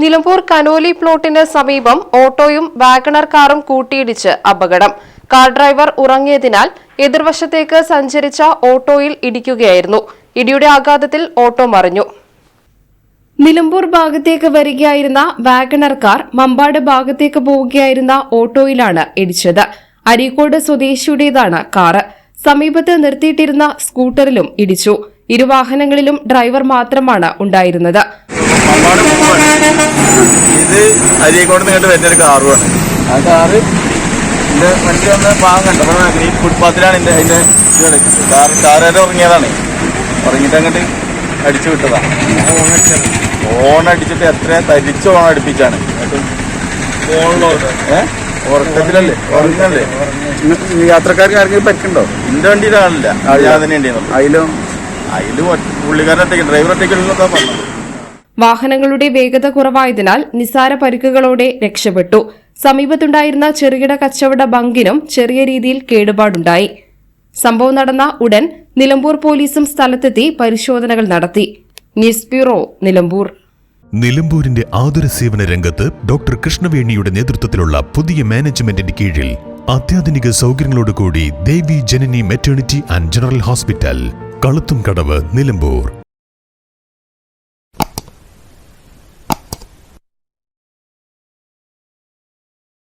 Nilambur Conolly പ്ലോട്ടിന് സമീപം ഓട്ടോയും WagonR കാറും കൂട്ടിയിടിച്ച് അപകടം. കാർ ഡ്രൈവർ ഉറങ്ങിയതിനാൽ എതിർവശത്തേക്ക് സഞ്ചരിച്ച ഓട്ടോയിൽ ഇടിക്കുകയായിരുന്നു. ഇടിയുടെ ആഘാതത്തിൽ ഓട്ടോ മറിഞ്ഞു. നിലമ്പൂർ ഭാഗത്തേക്ക് വരികയായിരുന്ന വാഗണർ കാർ മമ്പാട് ഭാഗത്തേക്ക് പോവുകയായിരുന്ന ഓട്ടോയിലാണ് ഇടിച്ചത്. അരീക്കോട് സ്വദേശിയുടേതാണ് കാറ്. സമീപത്ത് നിർത്തിയിട്ടിരുന്ന സ്കൂട്ടറിലും ഇടിച്ചു. ഇരുവാഹനങ്ങളിലും ഡ്രൈവർ മാത്രമാണ് ഉണ്ടായിരുന്നത്. ഇത് അരീക്കോട് നിങ്ങോട്ട് വരുന്നൊരു കാറുമാണ് ആ കാറ് എന്റെ വണ്ടി വന്ന് അപ്പോൾ ഈ ഫുട്പാത്തിലാണ് എന്റെ അതിന്റെ ഇത് കിടക്കുന്നത് കാർ കാറുകാരെ ഉറങ്ങിയതാണ്. ഉറങ്ങിയിട്ട് അങ്ങോട്ട് അടിച്ചു വിട്ടതാണ് ഓണടിച്ചിട്ട് അടിച്ചിട്ട് എത്ര തരിച്ച് ഫോൺ അടുപ്പിച്ചാണ്. ഉറക്കത്തിലല്ലേ? ഉറങ്ങല്ലേ യാത്രക്കാർക്ക് ആർക്കെങ്കിലും പറ്റുണ്ടോ? എന്റെ വണ്ടിയിലാണില്ല അതിലും അതിലും പുള്ളിക്കാരൻ ഡ്രൈവർ ഒറ്റയ്ക്കുള്ളതൊക്കെ പറഞ്ഞത്. വാഹനങ്ങളുടെ വേഗത കുറവായതിനാൽ നിസാര പരിക്കുകളോടെ രക്ഷപ്പെട്ടു. സമീപത്തുണ്ടായിരുന്ന ചെറുകിട കച്ചവട ബങ്കിനും ചെറിയ രീതിയിൽ കേടുപാടുണ്ടായി. സംഭവം നടന്ന ഉടൻ നിലമ്പൂർ പോലീസും സ്ഥലത്തെത്തി പരിശോധനകൾ നടത്തി. News bureau Nilambur. നിലമ്പൂരിന്റെ ആതുര സേവന രംഗത്ത് ഡോക്ടർ കൃഷ്ണവേണിയുടെ നേതൃത്വത്തിലുള്ള പുതിയ മാനേജ്മെന്റിന്റെ കീഴിൽ അത്യാധുനിക സൗകര്യങ്ങളോടുകൂടി Devi Janani maternity and general hospital കളുത്തും കടവ് നിലമ്പൂർ.